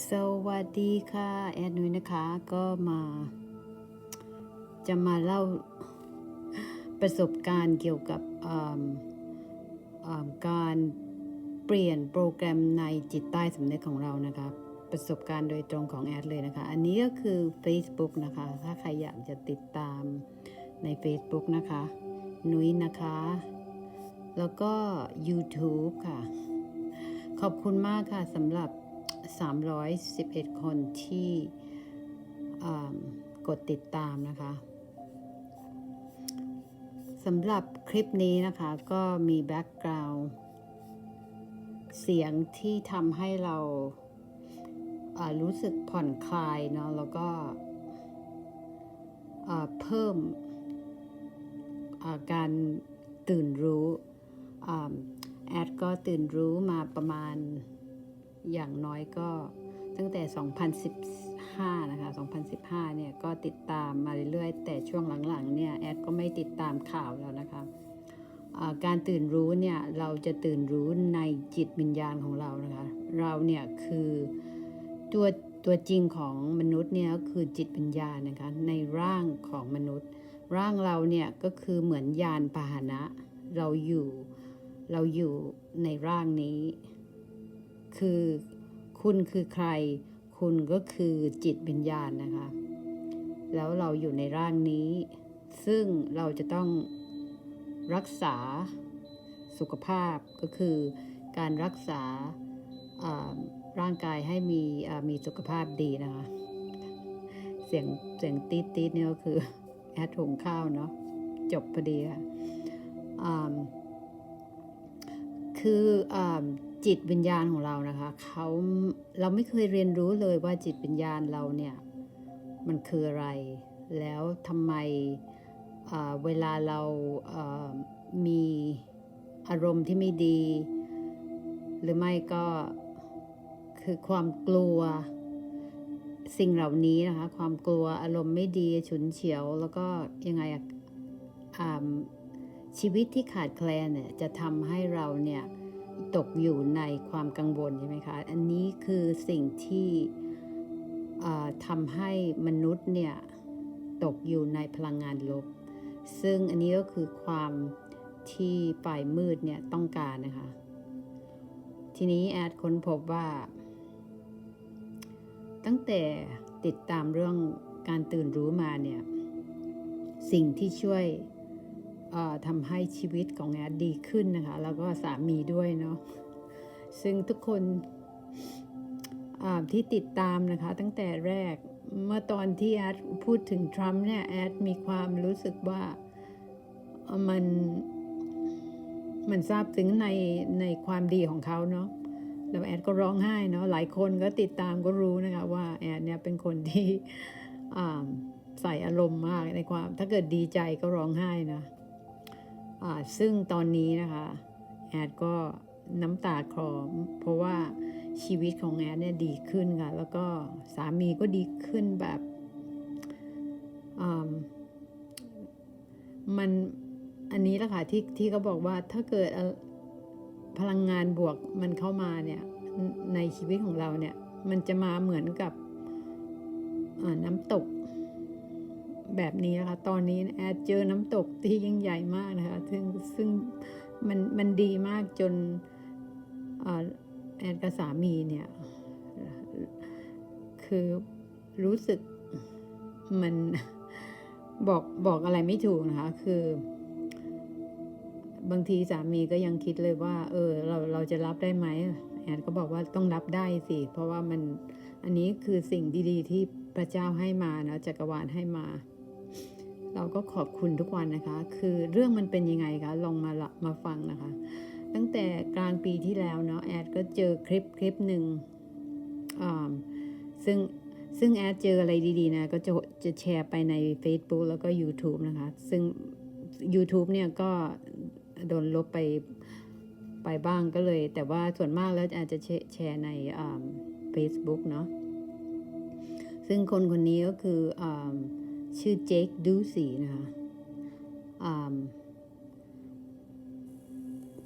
สวัสดีค่ะ แอดนุ้ยนะคะก็มา จะมาเล่าประสบการณ์เกี่ยวกับการเปลี่ยนโปรแกรมในจิตใต้สำนึกของเรานะคะประสบการณ์โดยตรงของแอดเลยนะคะ อันนี้ก็คือ Facebook นะคะ ถ้าใครอยากจะติดตามใน Facebook นะคะ นุ้ยนะคะ แล้วก็ YouTube ค่ะ ขอบคุณมากค่ะสำหรับ 311 คนที่กดติดตามนะคะสำหรับคลิปนี้นะคะก็มีแบ็กกราวด์เสียงที่ทำให้เราารู้สึกผ่อนคลายเนาะแล้วก็เพิ่มาการตื่นรู้แอดก็ตื่นรู้มาประมาณ อย่างน้อยก็ตั้งแต่ 2015 นะคะ 2015 เนี่ยก็ติดตามมาเรื่อยๆ แต่ช่วงหลังๆ เนี่ยแอดก็ไม่ติดตามข่าวแล้วนะคะการตื่นรู้เนี่ยเราจะตื่นรู้ในจิตวิญญาณของเรานะคะ เราเนี่ยคือตัวตัวจริงของมนุษย์เนี่ยก็คือจิตวิญญาณนะคะในร่างของมนุษย์ ร่างเราเนี่ยก็คือเหมือนยานพาหนะ เราอยู่เราอยู่ในร่างนี้ คือ คุณคือใคร คุณก็คือจิตวิญญาณนะคะ แล้วเราอยู่ในร่างนี้ ซึ่งเราจะต้องรักษาสุขภาพก็คือการรักษาร่างกายให้มีมีสุขภาพดีนะคะ เสียงเสียงตีดตีดเนี่ยก็คือแอดหุงข้าวเนาะจบพอดีค่ะคืออ จิตวิญญาณของเรานะคะเขาเราไม่เคยเรียนรู้เลยว่าจิตวิญญาณเราเนี่ยมันคืออะไร แล้วทำไมเวลาเรามีอารมณ์ที่ไม่ดี หรือไม่ก็คือความกลัวสิ่งเหล่านี้นะคะ ความกลัวอารมณ์ไม่ดีฉุนเฉียว แล้วก็ยังไงชีวิตที่ขาดแคลนเนี่ยจะทำให้เราเนี่ย ตกอยู่ในความกังวลใช่ไหมคะ อันนี้คือสิ่งที่ทำให้มนุษย์เนี่ยตกอยู่ในพลังงานลบ ซึ่งอันนี้ก็คือความที่ฝ่ายมืดเนี่ยต้องการนะคะ ทีนี้แอดค้นพบว่า ตั้งแต่ติดตามเรื่องการตื่นรู้มาเนี่ย สิ่งที่ช่วย ทำให้ชีวิตของแอดดีขึ้นนะคะ แล้วก็สามีด้วยเนาะซึ่งทุกคนที่ติดตามนะคะ ตั้งแต่แรกเมื่อตอนที่แอดพูดถึงทรัมป์เนี่ยแอดมีความรู้สึกว่ามันมันซาบซึ้งในในความดีของเขาเนาะแล้วแอดก็ร้องไห้เนาะหลายคนก็ติดตามก็รู้นะคะว่าแอดเนี่ยเป็นคนที่ใส่อารมณ์มากในความ ถ้าเกิดดีใจก็ร้องไห้นะ ซึ่งตอนนี้นะคะแอดก็น้ำตาคลอเพราะว่าชีวิตของแอดเนี่ยดีขึ้นค่ะ แล้วก็สามีก็ดีขึ้นแบบมันอันนี้แหละค่ะที่ที่เขาบอกว่าถ้าเกิดพลังงานบวกมันเข้ามาเนี่ยในชีวิตของเราเนี่ย มันจะมาเหมือนกับน้ำตก แบบนี้นะคะ ตอนนี้แอดเจอน้ำตกที่ยิ่งใหญ่มากนะคะ ซึ่งซึ่งมันมันดีมากจนอแอดกับสามีเนี่ย คือรู้สึกมันบอกบอกอะไรไม่ถูกนะคะ คือบางทีสามีก็ยังคิดเลยว่า เออ เราเราจะรับได้ไหมแอนก็บอกว่าต้องรับได้สิ เพราะว่ามันอันนี้คือสิ่งดี ๆ ที่พระเจ้าให้มานะจักรวาลให้มา เราก็ขอบคุณทุกวันนะคะ คือเรื่องมันเป็นยังไงคะ ลองมาละมาฟังนะคะ ตั้งแต่กลางปีที่แล้วเนาะแอดก็เจอคลิปคลิปหนึ่งอ่าซึ่งซึ่งแอดเจออะไรดีๆนะ ก็จะจะแชร์ไปใน Facebook แล้วก็ YouTube นะคะ ซึ่ง YouTube เนี่ยก็โดนลบไปไปบ้างก็เลย แต่ว่าส่วนมากแล้วอาจจะแชร์ในอ่า Facebook เนาะซึ่งคนคนนี้ก็คืออา ชื่อเจคดูสีนะคะอ่า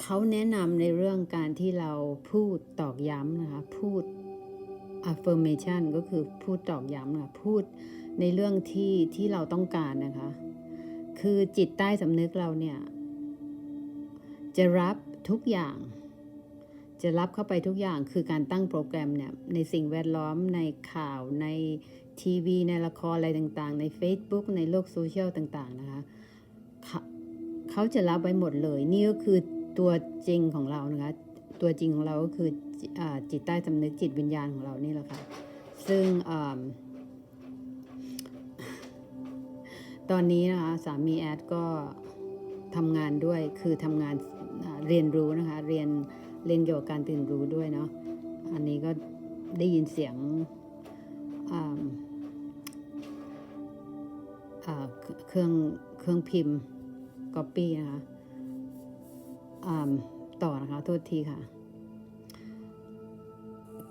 เขาแนะนำในเรื่องการที่เราพูดตอกย้ำนะคะ พูด affirmation ก็คือพูดตอกย้ำนะพูดในเรื่องที่ที่เราต้องการนะคะ คือจิตใต้สำนึกเราเนี่ย จะรับทุกอย่าง จะรับเข้าไปทุกอย่างคือการตั้งโปรแกรมเนี่ย ในสิ่งแวดล้อมในข่าวใน ทีวีในละครอะไรต่างๆ ใน Facebook ในโลกโซเชียลต่างๆนะคะเขาจะรับไว้หมดเลย นี่ก็คือตัวจริงของเรานะคะ ตัวจริงของเราก็คืออจิตใต้สำนึกจิตวิญญาณของเรานี่แหละค่ะ ซึ่งอตอนนี้นะคะสามีแอดก็ทำงานด้วยคือทำงานเรียนรู้นะคะ เรียนเรียนเกี่ยวกับการตื่นรู้ด้วยเนาะอันนี้ก็ได้ยินเสียงอ่า เครื่องเครื่องพิมพ์ก๊อปปี้นะคะต่อนะคะโทษทีค่ะ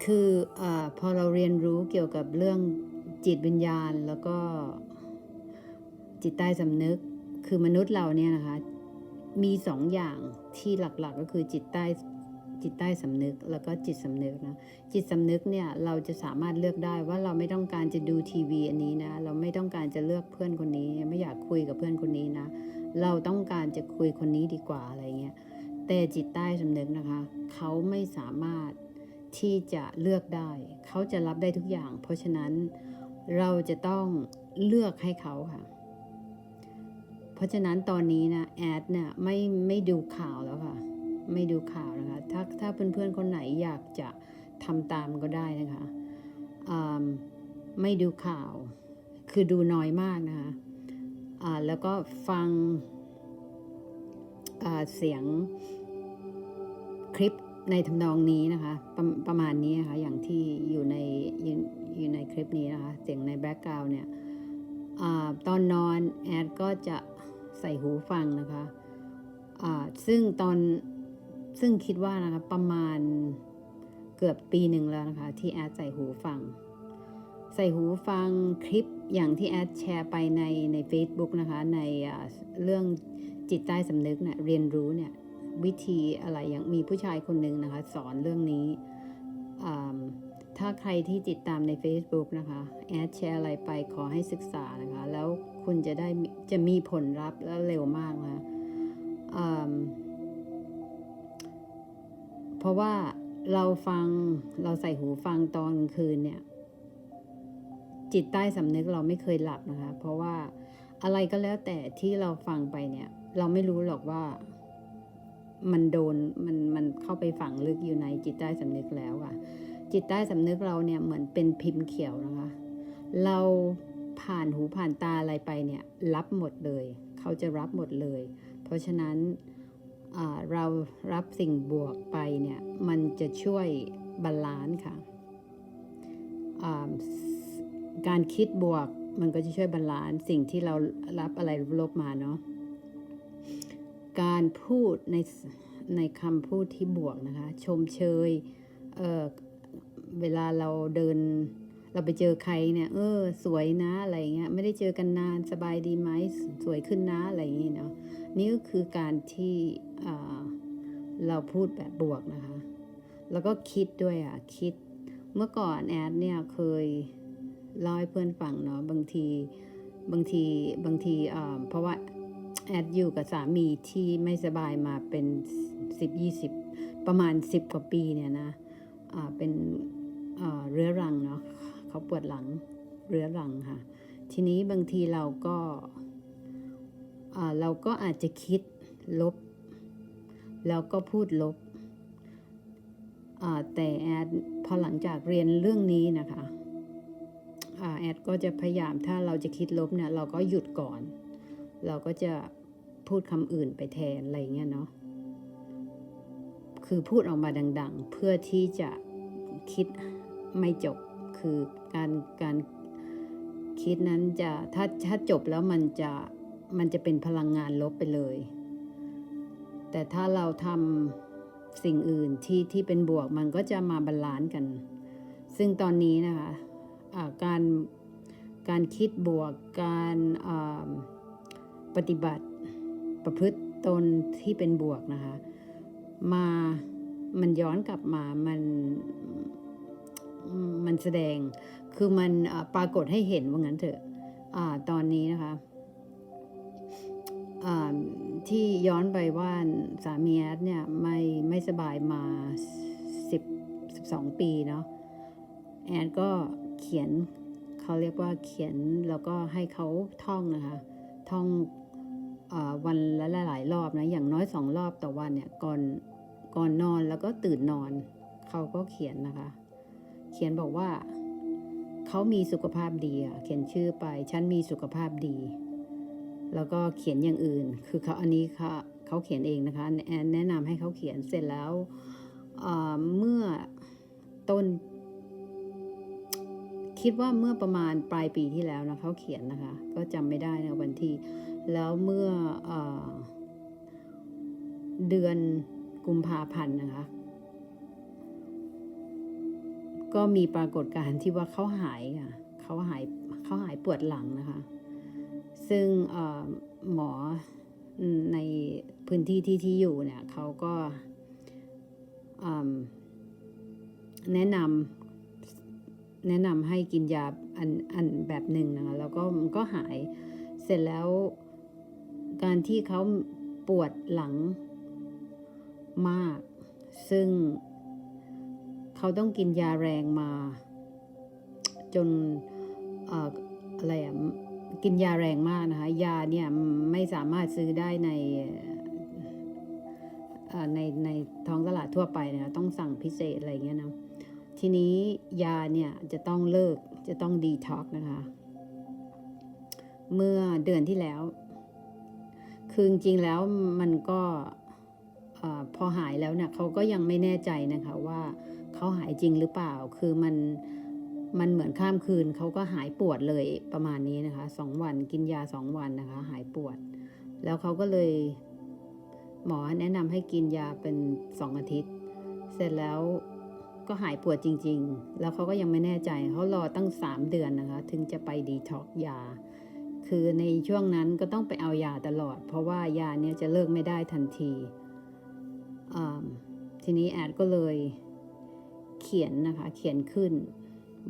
คืออพอเราเรียนรู้เกี่ยวกับเรื่องจิตวิญญาณแล้วก็จิตใต้สำนึกคือมนุษย์เราเนี่ยนะคะ มีสองอย่างที่หลักๆก็คือจิตใต้ จิตใต้สำนึกแล้วก็จิตสำนึกนะจิตสำนึกเนี่ยเราจะสามารถเลือกได้ว่าเราไม่ต้องการจะดูทีวีอันนี้นะเราไม่ต้องการจะเลือกเพื่อนคนนี้ ไม่อยากคุยกับเพื่อนคนนี้นะเราต้องการจะคุยคนนี้ดีกว่าอะไรเงี้ยแต่จิตใต้สำนึกนะคะ เขาไม่สามารถที่จะเลือกได้ เขาจะรับได้ทุกอย่าง เพราะฉะนั้นเราจะต้องเลือกให้เขาค่ะ เพราะฉะนั้นตอนนี้นะแอดเนี่ยไม่ไม่ดูข่าวแล้วค่ะ ไม่ดูข่าวนะคะ ถ้าถ้าเพื่อนๆคนไหนอยากจะทำตามก็ได้นะคะไม่ดูข่าว คือดูน้อยมากนะคะแล้วก็ฟังเสียงคลิปในทำนองนี้นะคะประประมาณนี้นะคะอย่างที่อยู่ในอยู่อยู่ในคลิปนี้นะคะ เสียงในแบ็กกราวน์เนี่ยอตอนนอนแอดก็จะใส่หูฟังนะคะซึ่งตอน ซึ่งคิดว่านะคะประมาณเกือบปีหนึ่งแล้วนะคะที่แอดใส่หูฟัง ใส่หูฟังคลิปอย่างที่แอดแชร์ไปในใน Facebook นะคะในเรื่องจิตใต้สำนึกเนี่ยเรียนรู้เนี่ยวิธีอะไรอย่างมีผู้ชายคนหนึ่งนะคะ สอนเรื่องนี้ถ้าใครที่ติดตามใน Facebook นะคะแอดแชร์อะไรไปขอให้ศึกษานะคะ แล้วคุณจะได้จะมีผลลัพธ์และเร็วมากนะคะอ่าเพ ราะว่าเราฟังเราใส่หูฟังตอนกลางคืนเนี่ย จิตใต้สำนึกเราไม่เคยหลับนะคะ เพราะว่าอะไรก็แล้วแต่ที่เราฟังไปเนี่ย เราไม่รู้หรอกว่ามันโดนมันมันเข้าไปฝังลึกอยู่ในจิตใต้สำนึกแล้วอะจิตใต้สำนึกเราเนี่ยเหมือนเป็นพิมพ์เขียวนะคะ เราผ่านหูผ่านตาอะไรไปเนี่ย รับหมดเลย เขาจะรับหมดเลย เพราะฉะนั้น เรารับสิ่งบวกไปเนี่ย มันจะช่วยบาลานซ์ค่ะการคิดบวกมันก็จะช่วยบาลานซ์สิ่งที่เรารับอะไรลบมาเนาะการพูดในในคำพูดที่บวกนะคะ ชมเชยเเวลาเราเดิน เราไปเจอใครเนี่ย เออ สวยนะอะไรเงี้ย ไม่ได้เจอกันนานสบายดีไหมสวยขึ้นนะอะไรอย่างเงี้ยเนาะนี่ก็คือการที่เราพูดแบบบวกนะคะ แล้วก็คิดด้วยอะคิด เมื่อก่อนแอดเนี่ยเคยเล่าให้เพื่อนฟังเนาะบางทีบางทีบางทีเพราะว่าแอดอยู่กับสามีที่ไม่สบายมาเป็นสิบยี่สิบประมาณสิบกว่าปีเนี่ยนะอ่าเป็นอ่าเรื้อรังเนาะ เขาปวดหลังเรื้อรังค่ะ ทีนี้บางทีเราก็เราก็อาจจะคิดลบ แล้วก็พูดลบ แต่แอดพอหลังจากเรียนเรื่องนี้นะคะแอดก็จะพยายามถ้าเราจะคิดลบเนี่ยเราก็หยุดก่อน เราก็จะพูดคำอื่นไปแทนอะไรเงี้ยเนาะคือพูดออกมาดัง ๆ เพื่อที่จะคิดไม่จบ คือการการคิดนั้นจะถ้าถ้าจบแล้วมันจะมันจะเป็นพลังงานลบไปเลย แต่ถ้าเราทำสิ่งอื่นที่ที่เป็นบวกมันก็จะมาบาลานซ์กัน ซึ่งตอนนี้นะคะะการการคิดบวกการปฏิบัติประพฤติตนที่เป็นบวกนะคะ มามันย้อนกลับมามัน มันแสดงคือมันปรากฏให้เห็นว่างั้นเถอะตอนนี้นะคะที่ย้อนไปว่าสามีแอดเนี่ยไม่ไม่สบายมาสิบสิบสองปีเนาะแอดก็เขียนเขาเรียกว่าเขียนแล้วก็ให้เขาท่องนะคะท่องอวันละหลายรอบนะอย่างน้อยสองรอบต่อวันเนี่ยก่อนก่อนนอนแล้วก็ตื่นนอนเขาก็เขียนนะคะ เขียนบอกว่า เขามีสุขภาพดีอะเขียนชื่อไป ฉันมีสุขภาพดี แล้วก็เขียนอย่างอื่น คือเขาอันนี้เขาเขาเขียนเองนะคะแอนแนะนำให้เขาเขียนเสร็จแล้วเมื่อต้น คิดว่าเมื่อประมาณปลายปีที่แล้วนะเขาเขียนนะคะ ก็จำไม่ได้นะวันที่ แล้วเมื่ออเดือนกุมภาพันธ์นะคะ ก็มีปรากฏการณ์ที่ว่าเขาหายค่ะเขาหายเขาหายปวดหลังนะคะ ซึ่งหมอในพื้นที่ที่ที่อยู่เนี่ยเขาก็แนะนำแนะนำให้กินยาอันอันแบบหนึ่งนะคะแล้วก็มันก็หายเสร็จแล้วการที่เขาปวดหลังมาก ซึ่ง เขาต้องกินยาแรงมา จนเอ่อะไรอะกินยาแรงมากนะคะ ยาเนี่ยไม่สามารถซื้อได้ในในในท้องตลาดทั่วไปนะคะต้องสั่งพิเศษอะไรอย่างเงี้ยนะทีนี้ยาเนี่ยจะต้องเลิกจะต้องดีท็อกนะคะ เมื่อเดือนที่แล้ว คือจริงๆแล้วมันก็ อพอหายแล้วเนี่ยเขาก็ยังไม่แน่ใจนะคะว่าเขาหายจริงหรือเปล่า คือมันมันเหมือนข้ามคืนเขาก็หายปวดเลยประมาณนี้นะคะสองวันกินยาสองวันนะคะ หายปวด แล้วเขาก็เลย หมอแนะนำให้กินยาเป็นสองอาทิตย์ เสร็จแล้วก็หายปวดจริง ๆ แล้วเขาก็ยังไม่แน่ใจเขารอตั้งสามเดือนนะคะ ถึงจะไปดีท็อกยา คือในช่วงนั้นก็ต้องไปเอายาตลอด เพราะว่ายาเนี้ยจะเลิกไม่ได้ทันที ทีนี้แอดก็เลยเขียนนะคะเขียนขึ้น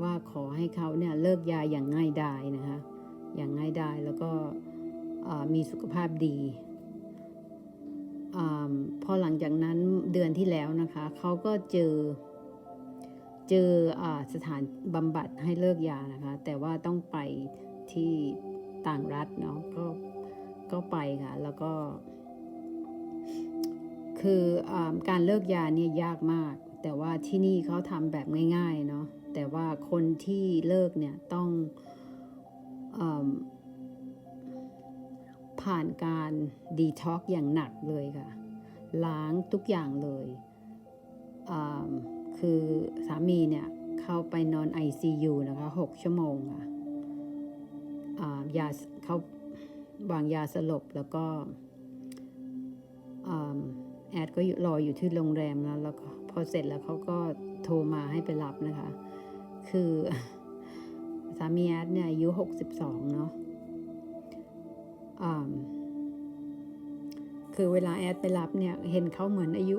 ว่าขอให้เขาเนี่ยเลิกยาอย่างง่ายดายนะคะอย่างง่ายดายแล้วก็มีสุขภาพดีอพอหลังจากนั้นเดือนที่แล้วนะคะเขาก็เจอเจออสถานบำบัดให้เลิกยานะคะ แต่ว่าต้องไปที่ต่างรัฐเนาะก็ก็ไปค่ะ แล้วก็ คืออการเลิกยาเนี่ยยากมาก แต่ว่าที่นี่เขาทำแบบง่ายๆเนาะแต่ว่าคนที่เลิกเนี่ยต้องอผ่านการดีท็อกอย่างหนักเลยค่ะ ล้างทุกอย่างเลยคือสามีเนี่ยเข้าไปนอน ICU นะคะ6ชั่วโมงค่ะอ่ายาเขาวางยาสลบแล้วก็ แอดก็รออยู่ที่โรงแรมแล้วแล้วพอเสร็จแล้วเขาก็โทรมาให้ไปรับนะคะ คือสามีแอดเนี่ยอายุ62เนาะอ่าคือเวลาแอดไปรับเนี่ย เห็นเขาเหมือนอายุ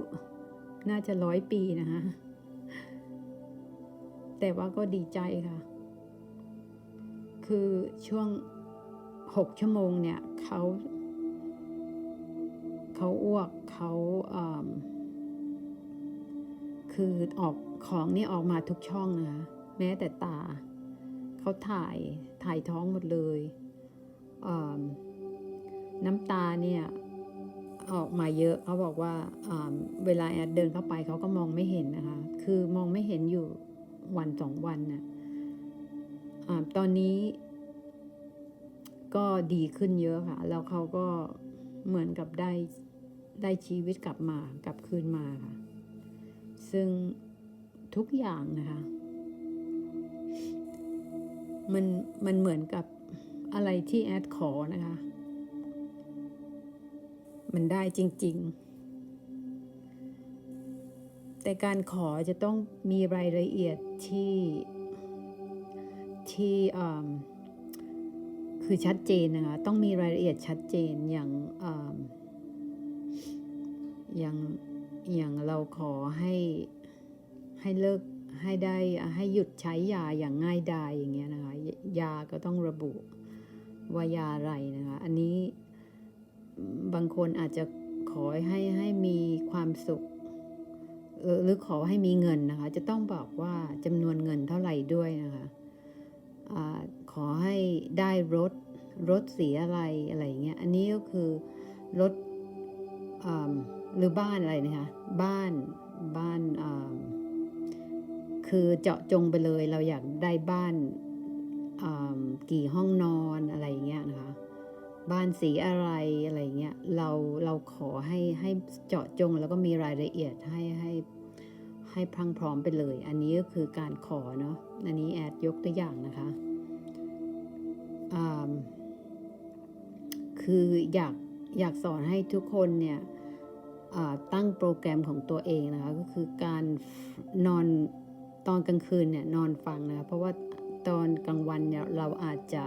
น่าจะร้อยปีนะคะแต่ว่าก็ดีใจค่ะ คือช่วงหกชั่วโมงเนี่ยเขา เขาอ้วกเขาคือออกของนี่ออกมาทุกช่องนะคะแม้แต่ตา เขาถ่ายถ่ายท้องหมดเลยน้ำตาเนี่ยออกมาเยอะเขาบอกว่าเวลาแอดเดินเข้าไปเขาก็มองไม่เห็นนะคะ คือมองไม่เห็นอยู่วันสองวันน่ะตอนนี้ก็ดีขึ้นเยอะค่ะ แล้วเขาก็เหมือนกับได้ ได้ชีวิตกลับมากลับคืนมาค่ะ ซึ่งทุกอย่างนะคะ มันมันเหมือนกับอะไรที่แอดขอนะคะ มันได้จริง ๆ แต่การขอจะต้องมีรายละเอียดที่ที่อ่าคือชัดเจนนะคะ ต้องมีรายละเอียดชัดเจนอย่าง อย่างอย่างเราขอให้ให้เลิกให้ได้ให้หยุดใช้ยาอย่างง่ายดายอย่างเงี้ยนะคะ ยาก็ต้องระบุว่ายาอะไรนะคะ อันนี้บางคนอาจจะขอให้ให้มีความสุขหรือขอให้มีเงินนะคะ จะต้องบอกว่าจำนวนเงินเท่าไหร่ด้วยนะคะอาขอให้ได้รถรถสีอะไรอะไรอย่างเงี้ย อันนี้ก็คือรถอ่า หรือบ้านอะไรนะคะบ้านบ้านคือเจาะจงไปเลยเราอยากได้บ้านกี่ห้องนอนอะไรอย่างเงี้ยนะคะบ้านสีอะไรอะไรอย่างเงี้ยเราเราขอให้ให้เจาะจงแล้วก็มีรายละเอียดให้ให้ให้พรังพร้อมไปเลย อันนี้ก็คือการขอเนาะอันนี้แอดยกตัวอย่างนะคะคืออยากอยากสอนให้ทุกคนเนี่ย ตั้งโปรแกรมของตัวเองนะคะก็คือการนอนตอนกลางคืนเนี่ยนอนฟังนะคะเพราะว่าตอนกลางวันเนี่ยเราอาจจะ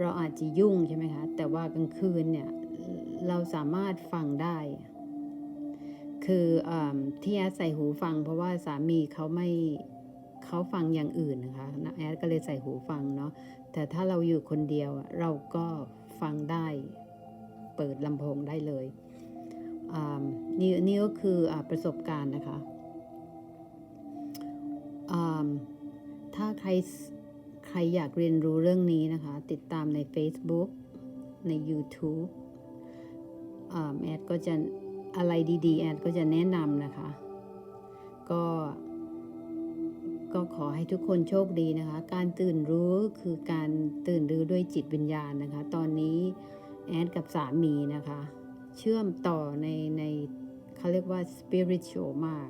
เราอาจจะยุ่งใช่ไหมคะแต่ว่ากลางคืนเนี่ยเราสามารถฟังได้ คืออที่แอดใส่หูฟัง เพราะว่าสามีเขาไม่เขาฟังอย่างอื่นนะคะแอดก็เลยใส่หูฟังเนาะแต่ถ้าเราอยู่คนเดียวเราก็ฟังได้ เปิดลำโพงได้เลย นี่นี่ก็คืออประสบการณ์นะคะถ้าใครใครอยากเรียนรู้เรื่องนี้นะคะ ติดตามใน Facebook ใน YouTube อแอดก็จะอะไรดีๆ แอดก็จะแนะนำนะคะ ก็ก็ขอให้ทุกคนโชคดีนะคะ การตื่นรู้คือการตื่นรู้ด้วยจิตวิญญาณนะคะ ตอนนี้แอดกับสามีนะคะ เชื่อมต่อในใน เขาเรียกว่า spiritual มาก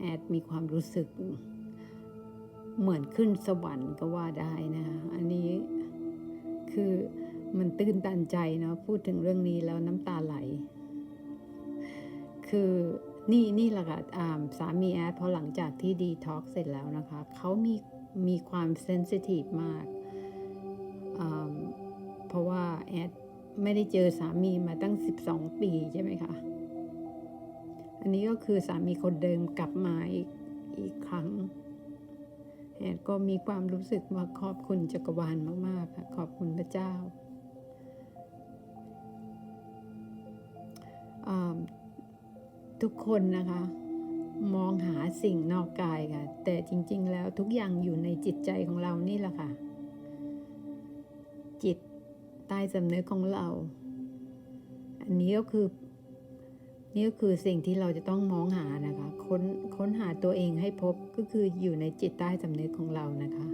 แอดมีความรู้สึก เหมือนขึ้นสวรรค์ก็ว่าได้นะคะอันนี้คือมันตื้นตันใจเนาะพูดถึงเรื่องนี้แล้วน้ำตาไหล คือนี่นี่แหละค่ะอาสามีแอดพอหลังจากที่ดีท็อกเสร็จแล้วนะคะ เขามีมีความเซนซิทีฟมาก เพราะว่าแอดไม่ได้เจอสามีมาตั้ง 12 ปีใช่ไหมคะ อันนี้ก็คือสามีคนเดิมกลับมาอีกอีกครั้งแอนก็มีความรู้สึกว่าขอบคุณจักรวาลมากๆค่ะขอบคุณพระเจ้า ทุกคนนะคะ มองหาสิ่งนอกกายค่ะ แต่จริง ๆ แล้วทุกอย่างอยู่ในจิตใจของเรานี่แหละค่ะ จิตใต้สำนึกของเรา อันนี้ก็คือ นี่ก็คือสิ่งที่เราจะต้องมองหานะคะ ค้นค้นหาตัวเองให้พบก็คืออยู่ในจิตใต้สำนึกของเรานะคะ